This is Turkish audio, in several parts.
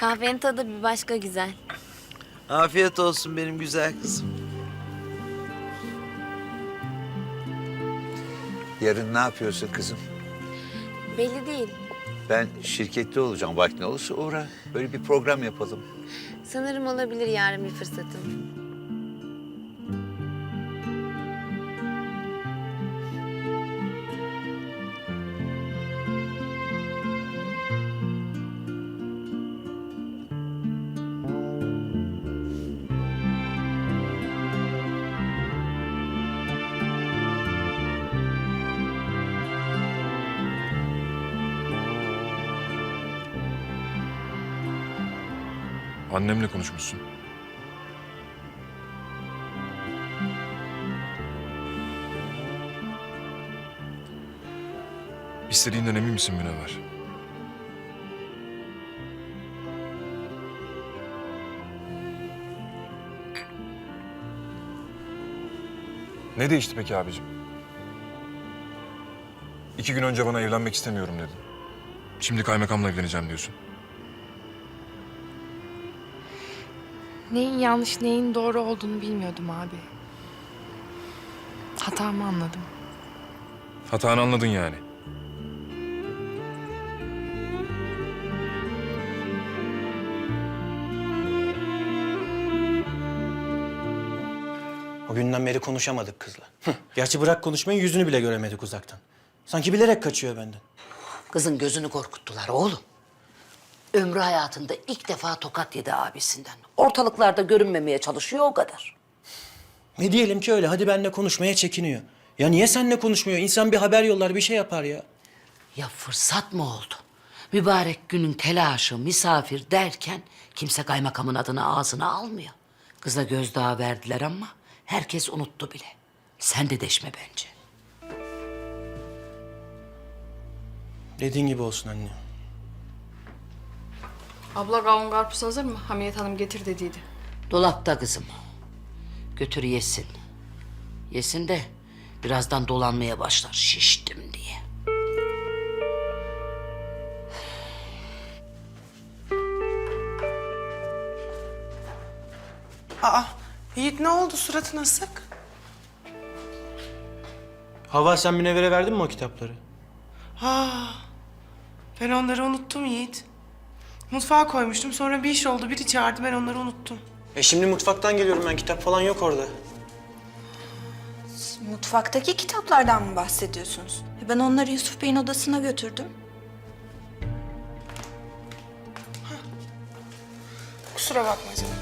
Kahvenin tadı bir başka güzel. Afiyet olsun benim güzel kızım. Yarın ne yapıyorsun kızım? Belli değil. Ben şirkette olacağım. Vaktin olursa uğra. Böyle bir program yapalım. Sanırım olabilir yarın bir fırsatım. Annemle konuşmuşsun. İstediğinden emin misin Münevver? Ne değişti peki abicim? İki gün önce bana evlenmek istemiyorum dedin. Şimdi kaymakamla evleneceğim diyorsun. Neyin yanlış, neyin doğru olduğunu bilmiyordum abi. Hatamı anladım. Hatanı anladın yani. O günden beri konuşamadık kızla. Gerçi bırak konuşmayı yüzünü bile göremedik uzaktan. Sanki bilerek kaçıyor benden. Kızın gözünü korkuttular oğlum. Ömrü hayatında ilk defa tokat yedi abisinden. Ortalıklarda görünmemeye çalışıyor o kadar. Ne diyelim ki öyle hadi benimle konuşmaya çekiniyor. Ya niye seninle konuşmuyor? İnsan bir haber yollar bir şey yapar ya. Ya fırsat mı oldu? Mübarek günün telaşı, misafir derken kimse kaymakamın adını ağzına almıyor. Kıza gözdağı verdiler ama herkes unuttu bile. Sen de deşme bence. Dediğin gibi olsun anne. Abla kavun karpuz hazır mı? Hamiyet Hanım getir dediydi. Dolapta kızım. Götür yesin. Yesin de birazdan dolanmaya başlar şiştim diye. Aa, Yiğit ne oldu? Suratın asık. Hava sen Münevver'e verdin mi o kitapları? Aa, ben onları unuttum Yiğit. Mutfağa koymuştum. Sonra bir iş oldu. Biri çağırdı. Ben onları unuttum. E şimdi mutfaktan geliyorum ben. Kitap falan yok orada. Mutfaktaki kitaplardan mı bahsediyorsunuz? E, Ben onları Yusuf Bey'in odasına götürdüm. Kusura bakma canım.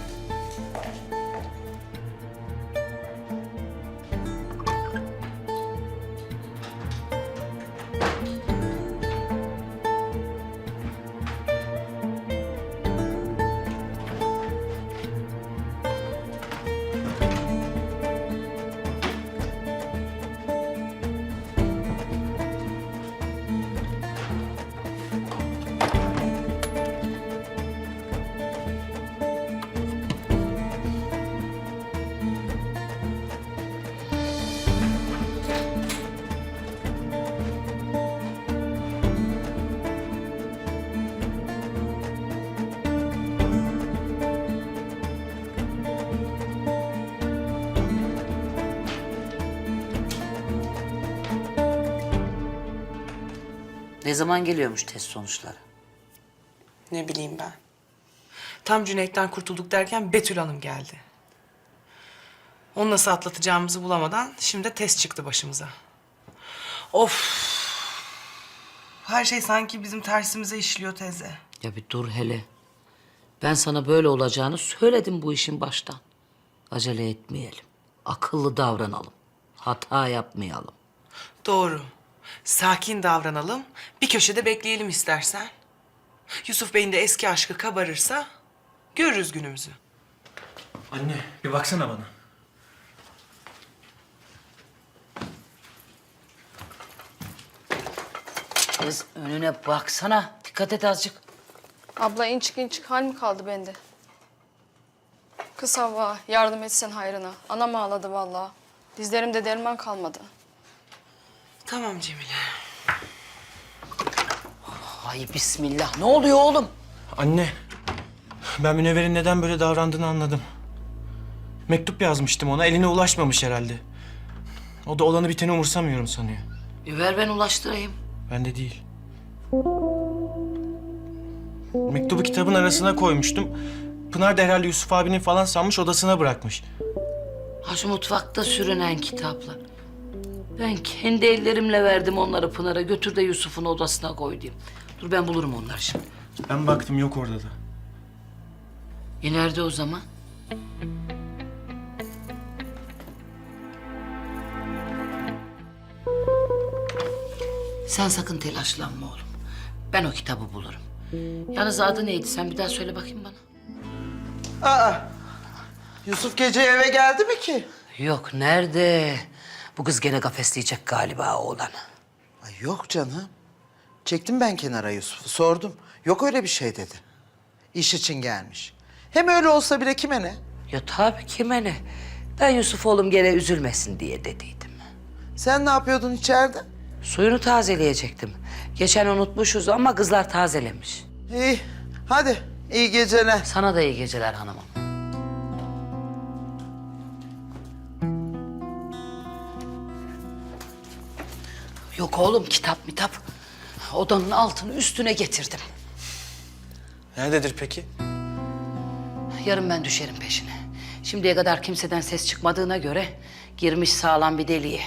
Ne zaman geliyormuş test sonuçları? Ne bileyim ben. Tam Cüneyt'ten kurtulduk derken Betül Hanım geldi. Onu nasıl atlatacağımızı bulamadan şimdi de test çıktı başımıza. Of! Her şey sanki bizim tersimize işliyor teyze. Ya bir dur hele. Ben sana böyle olacağını söyledim bu işin baştan. Acele etmeyelim. Akıllı davranalım. Hata yapmayalım. Doğru. Sakin davranalım. Bir köşede bekleyelim istersen. Yusuf Bey'in de eski aşkı kabarırsa görürüz günümüzü. Anne bir baksana bana. Kız önüne baksana. Dikkat et azıcık. Abla in çık in çık hal mi kaldı bende? Kız Havva yardım etsen hayrına. Anam ağladı vallahi. Dizlerimde derman kalmadı. Tamam Cemile. Ay bismillah. Ne oluyor oğlum? Anne Ben Münevver'in neden böyle davrandığını anladım. Mektup yazmıştım ona, eline ulaşmamış herhalde. O da olanı biteni umursamıyorum sanıyor. Bir ver ben ulaştırayım. Ben de değil. Mektubu kitabın arasına koymuştum. Pınar da herhalde Yusuf abinin falan sanmış odasına bırakmış. Ha şu mutfakta sürünen kitaplar. Ben kendi ellerimle verdim onları Pınar'a. Götür de Yusuf'un odasına koy diyeyim. Dur ben bulurum onları şimdi. Ben baktım yok orada da. E nerede o zaman? Sen sakın telaşlanma oğlum. Ben o kitabı bulurum. Yalnız adı neydi? Sen bir daha söyle bakayım bana. Aa, Yusuf gece eve geldi mi ki? Yok nerede? Bu kız gene kafesleyecek galiba oğlanı. Ay yok canım. Çektim ben kenara Yusuf'u, sordum. Yok öyle bir şey dedi. İş için gelmiş. Hem öyle olsa bile kime ne? Ya tabii kime ne? Ben Yusuf oğlum gene üzülmesin diye dediydim. Sen ne yapıyordun içeride? Suyunu tazeleyecektim. Geçen unutmuşuz ama kızlar tazelemiş. İyi, hadi iyi geceler. Sana da iyi geceler hanımım. Yok oğlum kitap mitap. Odanın altını üstüne getirdim. Nerededir peki? Yarın ben düşerim peşine. Şimdiye kadar kimseden ses çıkmadığına göre girmiş sağlam bir deliğe.